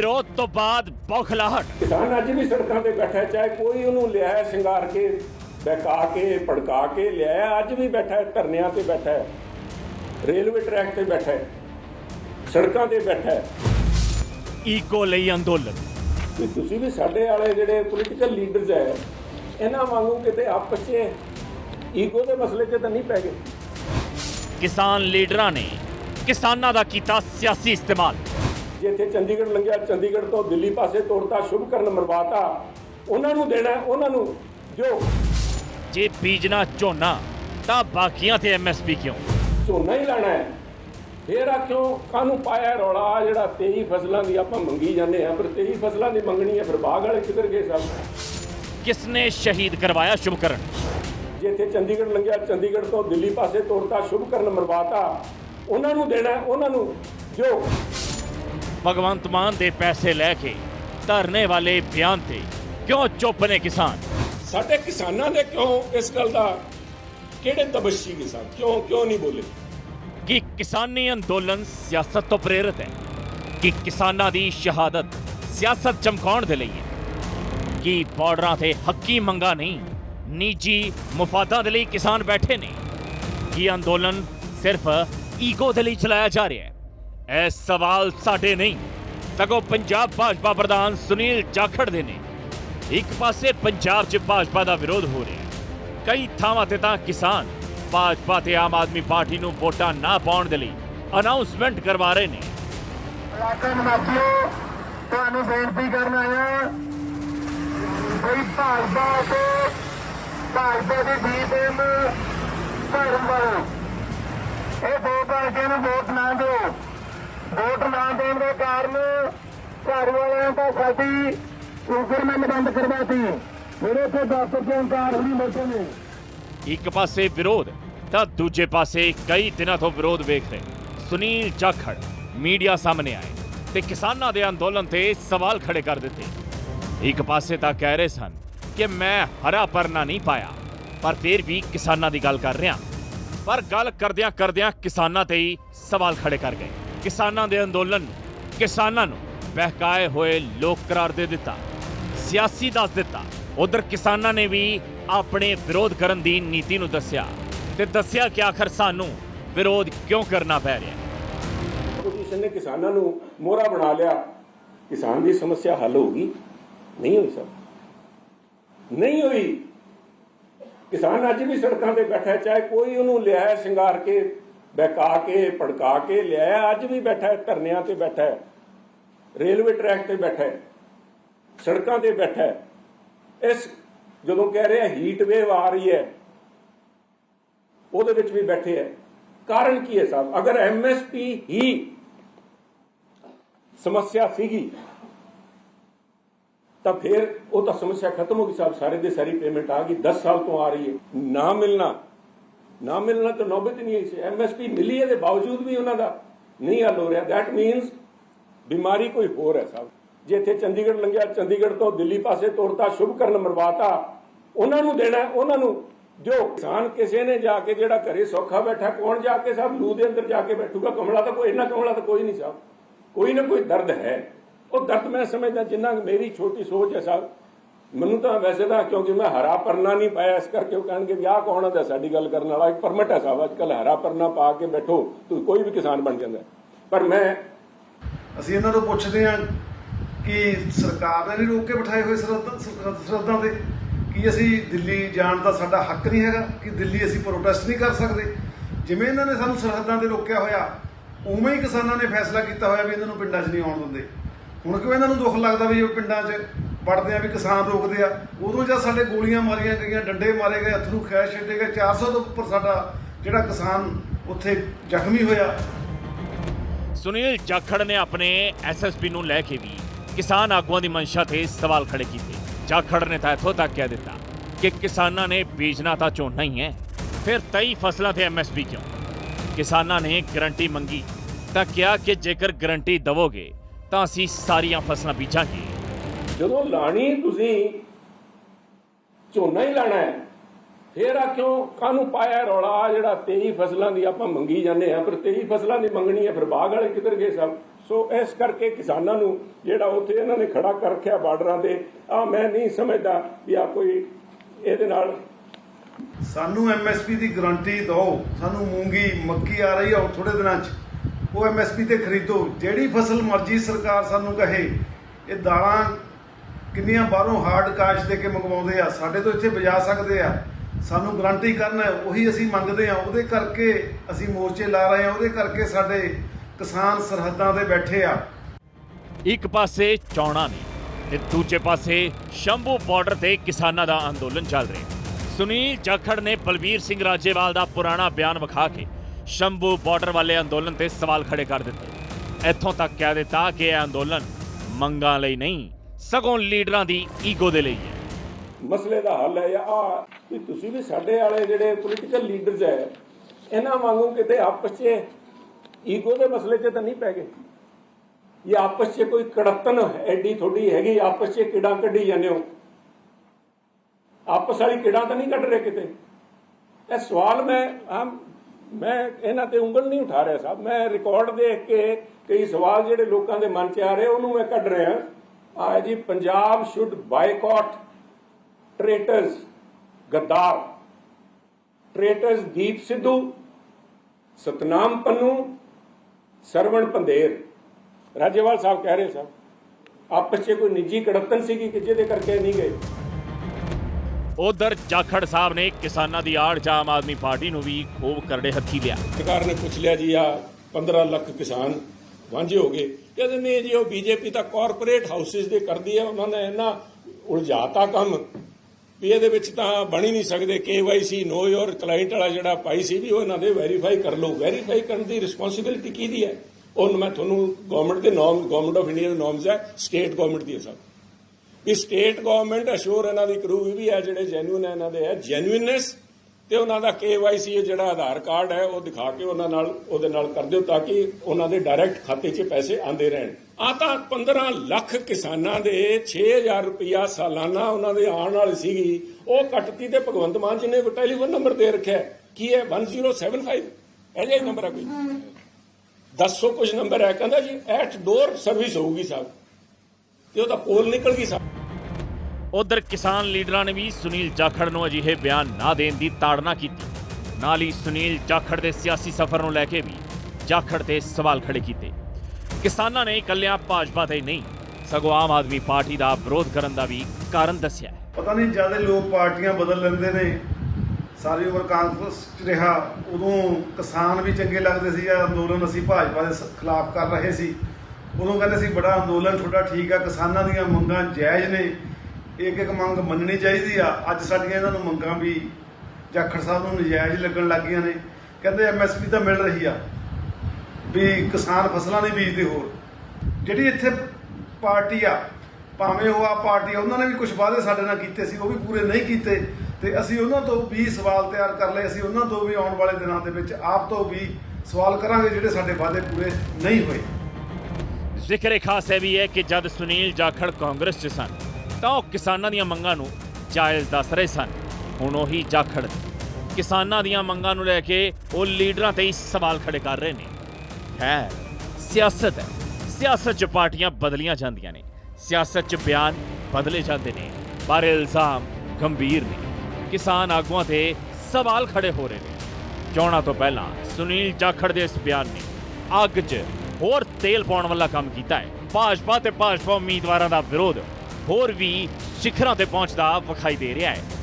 ਵਿਰੋਧ ਤੋਂ ਬਾਅਦ ਬੌਖਲਾਹਟ। ਕਿਸਾਨ ਅੱਜ ਵੀ ਸੜਕਾਂ ਤੇ ਬੈਠਾ ਹੈ, ਚਾਹੇ ਕੋਈ ਉਹਨੂੰ ਲਿਆ ਹੈ ਸ਼ਿੰਗਾਰ ਕੇ ਬਹਿਕਾ ਕੇ ਭੜਕਾ ਕੇ ਲਿਆਇਆ ਅੱਜ ਵੀ ਬੈਠਾ ਹੈ ਧਰਨਿਆਂ ਤੇ ਬੈਠਾ ਹੈ ਰੇਲਵੇ ਟਰੈਕ ਤੇ ਬੈਠਾ ਹੈ ਸੜਕਾਂ ਤੇ ਬੈਠਾ ਹੈ। ਈਕੋ ਲਈ ਅੰਦੋਲਨ। ਤੁਸੀਂ ਵੀ ਸਾਡੇ ਵਾਲੇ ਜਿਹੜੇ ਪੋਲੀਟੀਕਲ ਲੀਡਰਸ ਹੈ ਇਹਨਾਂ ਵਾਂਗੂ ਕਿਤੇ ਆਪਸ 'ਚ ਈਗੋ ਦੇ ਮਸਲੇ 'ਚ ਤਾਂ ਨਹੀਂ ਪੈ ਗਏ। ਕਿਸਾਨ ਲੀਡਰਾਂ ਨੇ ਕਿਸਾਨਾਂ ਦਾ ਕੀਤਾ ਸਿਆਸੀ ਇਸਤੇਮਾਲ। ਜੇ ਇੱਥੇ ਚੰਡੀਗੜ੍ਹ ਲੰਘਿਆ ਚੰਡੀਗੜ੍ਹ ਤੋਂ ਦਿੱਲੀ ਪਾਸੇ ਤੋੜਤਾ ਸ਼ੁਭ ਕਰਨ ਮਰਵਾਤਾ। ਉਹਨਾਂ ਨੂੰ ਦੇਣਾ ਉਹਨਾਂ ਨੂੰ ਜੋ ਜੇ ਬੀਜਣਾ ਝੋਨਾ ਤਾਂ ਬਾਕੀਆਂ ਤੇ ਐਮਐਸਪੀ ਕਿਉਂ? ਝੋਨਾ ਹੀ ਲੈਣਾ ਹੈ। ਫੇਰ ਆਖਿਓ ਕਾਹਨੂੰ ਪਾਇਆ ਰੌਲਾ? ਆਹ ਜਿਹੜਾ 23 ਫਸਲਾਂ ਦੀ ਆਪਾਂ ਮੰਗੀ ਜਾਂਦੇ ਆ ਪਰ 23 ਫਸਲਾਂ ਦੀ ਮੰਗਣੀ ਹੈ ਫਿਰ ਬਾਗ ਵਾਲੇ ਕਿੱਧਰ ਗਏ ਸਭ? ਕਿਸਨੇ ਸ਼ਹੀਦ ਕਰਵਾਇਆ ਸ਼ੁਭਕਰਨ ਜੇ ਇੱਥੇ ਚੰਡੀਗੜ੍ਹ ਲੰਘਿਆ ਚੰਡੀਗੜ੍ਹ ਤੋਂ ਦਿੱਲੀ ਪਾਸੇ ਤੋੜਤਾ ਸ਼ੁਭ ਕਰਨ ਮਰਵਾਤਾ। ਉਹਨਾਂ ਨੂੰ ਦੇਣਾ ਉਹਨਾਂ ਨੂੰ ਜੋ ਭਗਵੰਤ ਮਾਨ ਦੇ ਪੈਸੇ ਲੈ ਕੇ ਧਰਨੇ ਵਾਲੇ ਬਿਆਨ ਤੇ ਕਿਉਂ ਚੁੱਪ ਨੇ ਕਿਸਾਨ? ਸਾਡੇ ਕਿਸਾਨਾਂ ਦੇ ਕਿਉਂ ਇਸ ਗੱਲ ਦਾ ਕਿਹੜੇ ਤਬਸ਼ੀ ਕਿਸਾਨ ਕਿਉਂ ਕਿਉਂ ਨਹੀਂ ਬੋਲੇ? ਕਿ ਕਿਸਾਨੀ ਅੰਦੋਲਨ ਸਿਆਸਤ ਤੋਂ ਪ੍ਰੇਰਿਤ ਹੈ? ਕਿ ਕਿਸਾਨਾਂ ਦੀ ਸ਼ਹਾਦਤ ਸਿਆਸਤ ਚਮਕਾਉਣ ਦੇ ਲਈ ਹੈ? ਕਿ ਬਾਰਡਰਾਂ ਤੇ ਹੱਕੀ ਮੰਗਾ ਨਹੀਂ ਨਿੱਜੀ ਮੁਫਾਦਾਂ ਦੇ ਲਈ ਕਿਸਾਨ ਬੈਠੇ ਨੇ? ਕਿ ਅੰਦੋਲਨ ਸਿਰਫ ਈਗੋ ਦੇ ਲਈ ਚਲਾਇਆ ਜਾ ਰਿਹਾ ਹੈ? ਇਹ ਸਵਾਲ ਸਾਡੇ ਨਹੀਂ। ਸਗੋਂ ਪੰਜਾਬ ਭਾਜਪਾ ਪ੍ਰਧਾਨ ਸੁਨੀਲ ਜਾਖੜ ਦੇ ਨੇ। ਇੱਕ ਪਾਸੇ ਪੰਜਾਬ 'ਚ ਭਾਜਪਾ ਦਾ ਵਿਰੋਧ ਹੋ ਰਿਹਾ ਹੈ। ਕਈ ਥਾਵਾਂ ਤੇ ਤਾਂ ਕਿਸਾਨ ਭਾਜਪਾ ਤੇ ਆਮ ਆਦਮੀ ਪਾਰਟੀ ਨੂੰ ਵੋਟਾਂ ਨਾ ਪਾਉਣ ਦੇ ਲਈ ਅਨਾਉਂਸਮੈਂਟ ਕਰਵਾ ਰਹੇ ਨੇ। ਇਲਾਕਾ ਨਿਵਾਸੀਓ ਤੁਹਾਨੂੰ ਬੇਨਤੀ ਕਰਨ ਆਇਆ ਕੋਈ ਭਾਜਪਾ ਤੇ ਭਾਜਪਾ ਦੇ ਜੀਤੇਮ ਧਰਮ ਵਾਲੋ। ਇਹ ਦੋ ਪਾਰਟੀਆਂ ਨੂੰ ਵੋਟ ਨਾ ਦੇਣ ਦੇ ਕਾਰਨ ਘਰ ਵਾਲਿਆਂ ਤਾਂ ਸਾਡੀ ਸ਼ੂਗਰਮੈਨ ਬੰਦ ਕਰਵਾਤੀ। ਮੇਰੇ ਇੱਥੇ ਦਫ਼ਤਰ ਤੋਂ ਕਾਰ ਹੋਣੀ ਬੈਠੇ ਨੇ ਇੱਕ ਪਾਸੇ ਵਿਰੋਧ, ਤਾਂ ਦੂਜੇ ਪਾਸੇ ਕਈ ਦਿਨਾਂ ਤੋਂ ਵਿਰੋਧ ਵੇਖ ਰਹੇ। ਸੁਨੀਲ ਜਾਖੜ ਮੀਡੀਆ ਸਾਹਮਣੇ ਆਏ ਤੇ ਕਿਸਾਨਾਂ ਦੇ ਅੰਦੋਲਨ ਤੇ ਸਵਾਲ ਖੜੇ ਕਰ ਦਿੱਤੇ। ਇੱਕ ਪਾਸੇ ਤਾਂ ਕਹਿ ਰਹੇ ਸਨ ਕਿ ਮੈਂ ਹਰਾ ਪਰਨਾ ਨਹੀਂ ਪਾਇਆ, ਪਰ ਫਿਰ ਵੀ ਕਿਸਾਨਾਂ ਦੀ ਗੱਲ ਕਰ ਰਿਹਾ। ਪਰ ਗੱਲ ਕਰਦਿਆਂ ਕਰਦਿਆਂ ਕਿਸਾਨਾਂ ਤੇ ਹੀ ਸਵਾਲ ਖੜੇ ਕਰ ਗਏ। ਕਿਸਾਨਾਂ ਦੇ ਅੰਦੋਲਨ ਨੂੰ, ਕਿਸਾਨਾਂ ਨੂੰ ਬਹਿਕਾਏ ਹੋਏ ਲੋਕ ਕਰਾਰ ਦੇ ਦਿੱਤਾ, ਸਿਆਸੀ ਦੱਸ ਦਿੱਤਾ। ਉਧਰ ਕਿਸਾਨਾਂ ਨੇ ਵੀ ਆਪਣੇ ਵਿਰੋਧ ਕਰਨ ਦੀ ਨੀਤੀ ਨੂੰ ਦੱਸਿਆ ਤੇ ਦੱਸਿਆ ਕਿ ਆਖਰ ਸਾਨੂੰ ਵਿਰੋਧ ਕਿਉਂ ਕਰਨਾ ਪੈ ਰਿਹਾ ਹੈ? ਨੇ ਕਿਸਾਨਾਂ ਨੂੰ ਮੋਹਰਾ ਬਣਾ ਲਿਆ, ਕਿਸਾਨ ਦੀ ਸਮੱਸਿਆ ਹੱਲ ਹੋਊਗੀ ਨਹੀਂ ਹੋਈ ਸਰ। ਨਹੀਂ ਹੋਈ। ਕਿਸਾਨ ਅੱਜ ਵੀ ਸੜਕਾਂ ਤੇ ਬੈਠਾ ਚਾਹੇ ਕੋਈ ਉਹਨੂੰ ਲਿਆ ਸ਼ਿੰਗਾਰ ਕੇ ਬਹਿਕਾ ਕੇ, ਭੜਕਾ ਕੇ ਲਿਆ ਅੱਜ ਵੀ ਬੈਠਾ ਧਰਨਿਆਂ ਤੇ ਬੈਠਾ ਰੇਲਵੇ ਟਰੈਕ ਤੇ ਬੈਠਾ ਸੜਕਾਂ ਤੇ ਬੈਠਾ ਇਸ ਜਦੋਂ ਕਹਿ ਰਿਹਾ ਹੀਟ ਵੇਵ ਆ ਰਹੀ ਹੈ, ਉਹਦੇ ਵਿੱਚ ਵੀ ਬੈਠੇ ਹੈ। ਕਾਰਨ ਕੀ ਹੈ ਸਾਹਿਬ? ਅਗਰ ਐਮਐਸਪੀ ਹੀ ਸਮੱਸਿਆ ਸੀਗੀ, ਤਾਂ ਫਿਰ ਉਹ ਤਾਂ ਸਮੱਸਿਆ ਖਤਮ ਹੋ ਗਈ ਸਾਹਿਬ। ਸਾਰੇ ਦੇ ਸਾਰੀ ਪੇਮੈਂਟ ਆ ਗਈ 10 ਸਾਲ ਤੋਂ ਆ ਰਹੀ ਹੈ। ਨਾ ਮਿਲਣਾ ਨਾ ਮਿਲਣਾ ਤਾਂ ਨੌਬਤ ਹੀ ਨਹੀਂ ਆਈ ਐਮਐਸਪੀ ਮਿਲੀ ਹੈ ਦੇ ਬਾਵਜੂਦ ਵੀ ਉਹਨਾਂ ਦਾ ਨਹੀਂ ਹੱਲ ਹੋ ਰਿਹਾ। ਦੈਟ ਮੀਨਸ ਬਿਮਾਰੀ ਕੋਈ ਹੋਰ ਹੈ ਸਾਹਿਬ ਜੇ ਇੱਥੇ ਚੰਡੀਗੜ੍ਹ ਲੰਘਿਆ, ਚੰਡੀਗੜ੍ਹ ਤੋਂ ਦਿੱਲੀ ਪਾਸੇ ਤੋੜਤਾ ਸ਼ੁਭ ਕਰਨ ਮਰਵਾਤਾ, ਉਹਨਾਂ ਨੂੰ ਦੇਣਾ, ਉਹਨਾਂ ਨੂੰ ਜੋ ਕਿਸਾਨ ਕਿਸੇ ਨੇ ਜਾ ਕੇ ਜਿਹੜਾ ਘਰੇ ਸੌਖਾ ਬੈਠਾ, ਕੌਣ ਜਾ ਕੇ ਸਾਹਿਬ ਲੂ ਦੇ ਅੰਦਰ ਜਾ ਕੇ ਬੈਠੂਗਾ? ਕਮਲਾ ਤਾਂ ਕੋਈ, ਇੰਨਾ ਕਮਲਾ ਤਾਂ ਕੋਈ ਨਹੀਂ ਸਾਹਿਬ ਕੋਈ ਨਾ ਕੋਈ ਦਰਦ ਹੈ। ਉਹ ਦਰਦ ਮੈਂ ਸਮਝਦਾ ਜਿੰਨਾ ਮੇਰੀ ਛੋਟੀ ਸੋਚ ਹੈ ਸਾਹਿਬ ਮੈਨੂੰ ਤਾਂ ਵੈਸੇ ਤਾਂ ਕਿਉਂਕਿ ਮੈਂ ਹਰਾ ਪਰਨਾ ਨਹੀਂ ਪਾਇਆ, ਇਸ ਕਰਕੇ ਉਹ ਕਹਿਣਗੇ ਵੀ ਆਹ ਕੌਣ ਹੈ ਸਾਡੀ ਗੱਲ ਕਰਨ ਵਾਲਾ ਇੱਕ ਪਰਮਟ ਹੈ ਸਾਹਿਬ। ਅੱਜ ਕੱਲ ਹਰਾ ਪਰਨਾ ਪਾ ਕੇ ਬੈਠੋ, ਤੁਸੀਂ ਕੋਈ ਵੀ ਕਿਸਾਨ ਬਣ ਜਾਂਦਾ। ਪਰ ਮੈਂ ਅਸੀਂ ਇਹਨਾਂ ਤੋਂ ਪੁੱਛਦੇ ਹਾਂ ਕਿ ਸਰਕਾਰ ਨੇ ਨਹੀਂ ਰੋਕ ਕੇ ਬਿਠਾਏ ਹੋਏ ਸਰਹੱਦਾਂ ਸਰਹੱਦ- ਤੇ? ਕਿ ਅਸੀਂ ਦਿੱਲੀ ਜਾਣ ਦਾ ਸਾਡਾ ਹੱਕ ਨਹੀਂ ਹੈਗਾ? ਕਿ ਦਿੱਲੀ ਅਸੀਂ ਪ੍ਰੋਟੈਸਟ ਨਹੀਂ ਕਰ ਸਕਦੇ? ਜਿਵੇਂ ਇਹਨਾਂ ਨੇ ਸਾਨੂੰ ਸਰਹੱਦਾਂ ਤੇ ਰੋਕਿਆ ਹੋਇਆ, ਉਵੇਂ ਹੀ ਕਿਸਾਨਾਂ ਨੇ ਫੈਸਲਾ ਕੀਤਾ ਹੋਇਆ ਵੀ ਇਹਨਾਂ ਨੂੰ ਪਿੰਡਾਂ 'ਚ ਨਹੀਂ ਆਉਣ ਦਿੰਦੇ। ਹੁਣ ਕਿਉਂ ਇਹਨਾਂ ਨੂੰ ਦੁੱਖ ਲੱਗਦਾ ਵੀ ਇਹ ਪਿੰਡਾਂ 'ਚ ਵੜਦੇ ਆ ਵੀ ਕਿਸਾਨ ਰੋਕਦੇ ਆ। ਉਦੋਂ ਜਦ ਸਾਡੇ ਗੋਲੀਆਂ ਮਾਰੀਆਂ ਗਈਆਂ, ਡੰਡੇ ਮਾਰੇ ਗਏ ਅਥਰੂ ਖੈਰ ਛੱਡੇ ਗਏ 400 ਤੋਂ ਉੱਪਰ ਸਾਡਾ ਜਿਹੜਾ ਕਿਸਾਨ ਉੱਥੇ ਜ਼ਖਮੀ ਹੋਇਆ। ਸੁਨੀਲ ਜਾਖੜ ਨੇ ਆਪਣੇ ਐਸਐਸਪੀ ਨੂੰ ਲੈ ਕੇ ਵੀ ਕਿਸਾਨ ਆਗੂਆਂ ਦੀ ਮਨਸ਼ਾ ਤੇ ਸਵਾਲ ਖੜੇ ਕੀਤੇ। ਜਾਖੜ ਨੇ ਤਾਂ ਇੱਥੋਂ ਤੱਕ ਕਹਿ ਦਿੱਤਾ ਕਿ ਕਿਸਾਨਾਂ ਨੇ ਬੀਜਣਾ ਤਾਂ ਝੋਨਾ ਹੀ ਹੈ, ਫਿਰ ਤਈ ਫਸਲਾਂ ਤੇ ਐਮਐਸਪੀ ਕਿਉਂ? ਕਿਸਾਨਾਂ ਨੇ ਗਰੰਟੀ ਮੰਗੀ ਤਾਂ ਕਿਹਾ ਕਿ ਜੇਕਰ ਗਰੰਟੀ ਦਵੋਗੇ ਤਾਂ ਅਸੀਂ ਸਾਰੀਆਂ ਫਸਲਾਂ ਬੀਜਾਂਗੇ। ਜਦੋਂ ਲਾਣੀ ਤੁਸੀਂ, ਝੋਨਾ ਹੀ ਲਾਣਾ ਹੈ, ਫੇਰ ਆਖਿਓ, ਕਾਹਨੂੰ ਪਾਇਆ ਰੌਲਾ? ਜਿਹੜਾ 23 ਫਸਲਾਂ ਦੀ ਆਪਾਂ ਮੰਗੀ ਜਾਂਦੇ ਆ ਪਰ 23 ਫਸਲਾਂ ਦੀ ਮੰਗਣੀ ਹੈ, ਫਿਰ ਬਾਗ ਵਾਲੇ ਕਿੱਧਰ ਗਏ ਸਭ ਸੋ ਇਸ ਕਰਕੇ ਕਿਸਾਨਾਂ ਨੂੰ ਜਿਹੜਾ ਉੱਥੇ ਇਹਨਾਂ ਨੇ ਖੜਾ ਕਰ ਰੱਖਿਆ ਬਾਰਡਰਾਂ ਤੇ ਆ ਮੈਂ ਨਹੀਂ ਸਮਝਦਾ ਵੀ ਆ ਕੋਈ ਇਹਦੇ ਨਾਲ ਸਾਨੂੰ ਐਮਐਸਪੀ ਦੀ ਗਾਰੰਟੀ ਦਿਓ। ਸਾਨੂੰ ਮੂੰਗੀ, ਮੱਕੀ ਆ ਰਹੀ ਆ ਥੋੜੇ ਦਿਨਾਂ 'ਚ। ਉਹ ਐਮਐਸਪੀ ਤੇ ਖਰੀਦੋ। ਜਿਹੜੀ ਫਸਲ ਮਰਜ਼ੀ ਸਰਕਾਰ ਸਾਨੂੰ ਕਹੇ, ਇਹ ਦਾਲਾਂ ਕਿੰਨੀਆਂ ਬਾਹਰੋਂ ਹਾਰਡ ਕਾਸ਼ ਦੇ ਕੇ ਮੰਗਵਾਉਂਦੇ ਆ, ਸਾਡੇ ਤੋਂ ਇੱਥੇ ਵਜਾ ਸਕਦੇ ਆ। ਸਾਨੂੰ ਗਰੰਟੀ ਕਰਨਾ ਉਹੀ ਅਸੀਂ ਮੰਗਦੇ ਆ। ਉਹਦੇ ਕਰਕੇ ਅਸੀਂ ਮੋਰਚੇ ਲਾ ਰਹੇ ਆ, ਉਹਦੇ ਕਰਕੇ ਸਾਡੇ ਕਿਸਾਨ ਸਰਹੱਦਾਂ ਤੇ ਬੈਠੇ ਆ। ਇੱਕ ਪਾਸੇ ਚੌਣਾ ਨੇ ਤੇ ਦੂਜੇ ਪਾਸੇ ਸ਼ੰਭੂ ਬਾਰਡਰ ਤੇ ਕਿਸਾਨਾਂ ਦਾ ਅੰਦੋਲਨ ਚੱਲ ਰਿਹਾ ਸੁਨੀਲ ਜਾਖੜ ਨੇ ਬਲਬੀਰ ਸਿੰਘ ਰਾਜੇਵਾਲ ਦਾ ਪੁਰਾਣਾ ਬਿਆਨ ਵਿਖਾ ਕੇ ਸ਼ੰਭੂ ਬਾਰਡਰ ਵਾਲੇ ਅੰਦੋਲਨ ਤੇ ਸਵਾਲ ਖੜੇ ਕਰ ਦਿੱਤੇ। ਇੱਥੋਂ ਤੱਕ ਕਹਿ ਦਿੱਤਾ ਕਿ ਇਹ ਅੰਦੋਲਨ ਮੰਗਾਂ ਲਈ ਨਹੀਂ ਸਗੋਂ ਲੀਡਰਾਂ ਦੀ ਈਗੋ ਦੇ ਲਈ ਹੈ। ਮਸਲੇ ਦਾ ਹੱਲ ਹੈ ਆ ਵੀ ਤੁਸੀਂ ਵੀ ਸਾਡੇ ਵਾਲੇ ਜਿਹੜੇ ਪੋਲੀਟੀਕਲ ਲੀਡਰਸ ਹੈ, ਇਹਨਾਂ ਵਾਂਗੂ ਕਿਤੇ ਆਪਸ 'ਚ ਈਗੋ ਦੇ ਮਸਲੇ 'ਚ ਤਾਂ ਨਹੀਂ ਪੈ ਗਏ। ਇਹ ਆਪਸ 'ਚ ਕੋਈ ਕੜਤਨ ਐਡੀ ਥੋੜੀ ਹੈਗੀ, ਆਪਸ 'ਚ ਕਿੜਾਂ ਕੱਢੀ ਜਾਂਦੇ ਹੋ? ਆਪਸ ਵਾਲੀ ਕਿੜਾਂ ਤਾਂ ਨਹੀਂ ਕੱਢ ਰਹੇ ਕਿਤੇ? ਇਹ ਸਵਾਲ ਮੈਂ ਆਮ ਮੈਂ ਇਹਨਾਂ ਤੇ ਉਂਗਲ ਨਹੀਂ ਉਠਾ ਰਿਹਾ ਸਾਹਿਬ। ਮੈਂ ਰਿਕਾਰਡ ਦੇਖ ਕੇ ਕਈ ਸਵਾਲ ਜਿਹੜੇ ਲੋਕਾਂ ਦੇ ਮਨ 'ਚ ਆ ਰਹੇ, ਉਹਨੂੰ ਮੈਂ ਕੱਢ ਰਿਹਾ। ਆ ਜੀ ਪੰਜਾਬ ਸ਼ੁੱਡ ਬਾਈਕਾਟ ਟ੍ਰੇਟਰਸ ਗੱਦਾਰ। ਟ੍ਰੇਟਰਸ ਦੀਪ ਸਿੱਧੂ ਸਤਨਾਮ ਪੰਨੂ ਸਰਵਣ ਪੰਦੇਰ ਰਾਜੇਵਾਲ ਸਾਹਿਬ ਕਹਿ ਰਹੇ ਸਨ ਆਪਸ 'ਚ ਕੋਈ ਨਿੱਜੀ ਕੜਤਨ ਸੀਗੀ ਕਿ ਜਿਹਦੇ ਕਰਕੇ ਨਹੀਂ ਗਏ? ਉਧਰ ਜਾਖੜ ਸਾਹਿਬ ਨੇ ਕਿਸਾਨਾਂ ਦੀ ਆੜ 'ਚ ਆਮ ਆਦਮੀ ਪਾਰਟੀ ਨੂੰ ਵੀ ਖੂਬ ਕਰੜੇ ਹੱਥੀ ਲਿਆ। ਸਰਕਾਰ ਨੇ ਪੁੱਛ ਲਿਆ ਜੀ ਆ 15 ਲੱਖ ਕਿਸਾਨ ਵਾਂਝੇ ਹੋ ਗਏ। ਕਹਿੰਦੇ, ਨਹੀਂ ਜੀ, ਉਹ ਬੀਜੇਪੀ ਤਾਂ ਕਾਰਪੋਰੇਟ ਹਾਊਸਿਸ ਦੇ ਕਰਦੀ ਹੈ ਉਹਨਾਂ ਨੇ ਇੰਨਾ ਉਲਝਾਤਾ ਕੰਮ ਵੀ ਇਹਦੇ ਵਿੱਚ ਤਾਂ ਬਣ ਹੀ ਨਹੀਂ ਸਕਦੇ। ਕੇਵਾਈਸੀ ਨੋ ਯੋਰ ਕਲਾਇੰਟ ਵਾਲਾ ਜਿਹੜਾ ਪਾਈ ਸੀ ਵੀ ਉਹ ਇਹਨਾਂ ਦੇ ਵੈਰੀਫਾਈ ਕਰ ਲਓ। ਵੈਰੀਫਾਈ ਕਰਨ ਦੀ ਰਿਸਪੌਂਸਿਬਿਲਿਟੀ ਕਿਹਦੀ ਹੈ? ਉਹ ਮੈਂ ਤੁਹਾਨੂੰ ਗਵਰਨਮੈਂਟ ਦੇ ਨਾਮ ਗਵਰਨਮੈਂਟ ਆਫ ਇੰਡੀਆ ਦੇ ਨਾਮਸ ਹੈ ਸਟੇਟ ਗਵਰਨਮੈਂਟ ਦੀ ਹੈ ਸਭ। ਵੀ ਸਟੇਟ ਗਵਰਨਮੈਂਟ ਅਸ਼ੋਰ ਇਹਨਾਂ ਦੀ ਕਰੂਗੀ ਵੀ ਹੈ ਜਿਹੜੇ ਜੈਨੂਇਨ ਇਹਨਾਂ ਦੇ ਹੈ ਜੈਨੂਇਨਨੈਸ ਤੇ ਉਹਨਾਂ ਦਾ KYC ਜਿਹੜਾ ਆਧਾਰ ਕਾਰਡ ਹੈ ਉਹ ਦਿਖਾ ਕੇ ਉਹਨਾਂ ਨਾਲ ਉਹਦੇ ਨਾਲ ਕਰ ਦਿਓ ਤਾਂ ਕਿ ਉਹਨਾਂ ਦੇ ਡਾਇਰੈਕਟ ਖਾਤੇ 'ਚ ਪੈਸੇ ਆਂਦੇ ਰਹਿਣ। ਆ ਤਾਂ 15 ਲੱਖ ਕਿਸਾਨਾਂ ਦੇ 6000 ਰੁਪਇਆ ਸਾਲਾਨਾ ਉਹਨਾਂ ਦੇ ਆਉਣ ਵਾਲੀ ਸੀਗੀ। ਉਹ ਕੱਟਤੀ ਤੇ ਭਗਵੰਤ ਮਾਨ ਜੀ ਨੇ ਟੈਲੀਫੋਨ ਨੰਬਰ ਦੇ ਰੱਖਿਆ। ਕੀ ਹੈ? 1075 ਇਹ ਹੀ ਨੰਬਰ ਹੈ ਕੋਈ? ਦੱਸੋ ਕੁਝ ਨੰਬਰ ਹੈ। ਕਹਿੰਦਾ ਜੀ ਐਟ ਡੋਰ ਸਰਵਿਸ ਹੋਊਗੀ ਸਾਹਿਬ ਤੇ ਉਹਦਾ ਪੋਲ ਨਿਕਲ ਗਈ ਸਾਹਿਬ ਉਧਰ ਕਿਸਾਨ ਲੀਡਰਾਂ ਨੇ ਵੀ ਸੁਨੀਲ ਜਾਖੜ ਨੂੰ ਅਜਿਹੇ ਬਿਆਨ ਨਾ ਦੇਣ ਦੀ ਤਾੜਨਾ ਕੀਤੀ। ਨਾਲ ਹੀ ਸੁਨੀਲ ਜਾਖੜ ਦੇ ਸਿਆਸੀ ਸਫ਼ਰ ਨੂੰ ਲੈ ਕੇ ਵੀ ਜਾਖੜ ਤੇ ਸਵਾਲ ਖੜੇ ਕੀਤੇ। ਕਿਸਾਨਾਂ ਨੇ ਇਕੱਲਿਆਂ ਭਾਜਪਾ ਤੇ ਨਹੀਂ, ਸਗੋਂ ਆਮ ਆਦਮੀ ਪਾਰਟੀ ਦਾ ਵਿਰੋਧ ਕਰਨ ਦਾ ਵੀ ਕਾਰਨ ਦੱਸਿਆ ਪਤਾ ਨਹੀਂ ਜ਼ਿਆਦਾ ਲੋਕ ਪਾਰਟੀਆਂ ਬਦਲ ਲੈਂਦੇ ਨੇ। ਸਾਰੀ ਉਮਰ ਕਾਂਗਰਸ 'ਚ ਰਿਹਾ, ਉਦੋਂ ਕਿਸਾਨ ਵੀ ਚੰਗੇ ਲੱਗਦੇ ਸੀ ਜਾਂ ਅੰਦੋਲਨ ਅਸੀਂ ਭਾਜਪਾ ਦੇ ਖਿਲਾਫ ਕਰ ਰਹੇ ਸੀ। ਉਦੋਂ ਕਹਿੰਦੇ ਸੀ, ਬੜਾ ਅੰਦੋਲਨ, ਤੁਹਾਡਾ ਠੀਕ ਆ, ਕਿਸਾਨਾਂ ਦੀਆਂ ਮੰਗਾਂ ਜਾਇਜ਼ ਨੇ। ਇੱਕ ਇੱਕ ਮੰਗ ਮੰਨਣੀ ਚਾਹੀਦੀ ਆ। ਅੱਜ ਸਾਡੀਆਂ ਇਹਨਾਂ ਨੂੰ ਮੰਗਾਂ ਵੀ ਜਾਖੜ ਸਾਹਿਬ ਨੂੰ ਨਜਾਇਜ਼ ਲੱਗਣ ਲੱਗੀਆਂ ਨੇ। ਕਹਿੰਦੇ ਐਮਐਸਪੀ ਤਾਂ ਮਿਲ ਰਹੀ ਆ, ਵੀ ਕਿਸਾਨ ਫਸਲਾਂ ਨਹੀਂ ਬੀਜਦੇ ਹੋਰ। ਜਿਹੜੀ ਇੱਥੇ ਪਾਰਟੀ ਆ, ਭਾਵੇਂ ਉਹ ਆ ਪਾਰਟੀ ਆ, ਉਹਨਾਂ ਨੇ ਵੀ ਕੁਝ ਵਾਅਦੇ ਸਾਡੇ ਨਾਲ ਕੀਤੇ ਸੀ, ਉਹ ਵੀ ਪੂਰੇ ਨਹੀਂ ਕੀਤੇ। ਤੇ ਅਸੀਂ ਉਹਨਾਂ ਤੋਂ ਵੀ ਸਵਾਲ ਤਿਆਰ ਕਰ ਲਏ, ਅਸੀਂ ਉਹਨਾਂ ਤੋਂ ਵੀ ਆਉਣ ਵਾਲੇ ਦਿਨਾਂ ਦੇ ਵਿੱਚ ਆਪ ਤੋਂ ਵੀ ਸਵਾਲ ਕਰਾਂਗੇ, ਜਿਹੜੇ ਸਾਡੇ ਵਾਅਦੇ ਪੂਰੇ ਨਹੀਂ ਹੋਏ। ਜ਼ਿਕਰ ਖਾਸ ਹੈ ਵੀ ਹੈ ਕਿ ਜਦ ਸੁਨੀਲ ਜਾਖੜ ਕਾਂਗਰਸ 'ਚ ਸਨ ਤਾਂ ਉਹ ਕਿਸਾਨਾਂ ਦੀਆਂ ਮੰਗਾਂ ਨੂੰ ਜਾਇਜ਼ ਦੱਸ ਰਹੇ ਸਨ। ਹੁਣ ਉਹੀ ਜਾਖੜ ਕਿਸਾਨਾਂ ਦੀਆਂ ਮੰਗਾਂ ਨੂੰ ਲੈ ਕੇ ਉਹ ਲੀਡਰਾਂ ਤੇ ਹੀ ਸਵਾਲ ਖੜੇ ਕਰ ਰਹੇ ਨੇ। ਹੈ ਸਿਆਸਤ ਹੈ। ਸਿਆਸਤ 'ਚ ਪਾਰਟੀਆਂ ਬਦਲੀਆਂ ਜਾਂਦੀਆਂ ਨੇ। ਸਿਆਸਤ 'ਚ ਬਿਆਨ ਬਦਲੇ ਜਾਂਦੇ ਨੇ। ਪਰ ਇਲਜ਼ਾਮ ਗੰਭੀਰ ਨੇ। ਕਿਸਾਨ ਆਗੂਆਂ ਤੇ ਸਵਾਲ ਖੜੇ ਹੋ ਰਹੇ ਨੇ। ਚੋਣਾਂ ਤੋਂ ਪਹਿਲਾਂ ਸੁਨੀਲ ਜਾਖੜ ਦੇ ਇਸ ਬਿਆਨ ਨੇ ਅੱਗ 'ਚ ਹੋਰ ਤੇਲ ਪਾਉਣ ਵਾਲਾ ਕੰਮ ਕੀਤਾ ਹੈ। ਭਾਜਪਾ ਤੇ ਭਾਜਪਾ ਉਮੀਦਵਾਰਾਂ ਦਾ ਵਿਰੋਧ ਹੋਰ ਵੀ ਸਿਖਰਾਂ ਤੇ ਪਹੁੰਚਦਾ ਵਿਖਾਈ ਦੇ ਰਿਹਾ ਹੈ।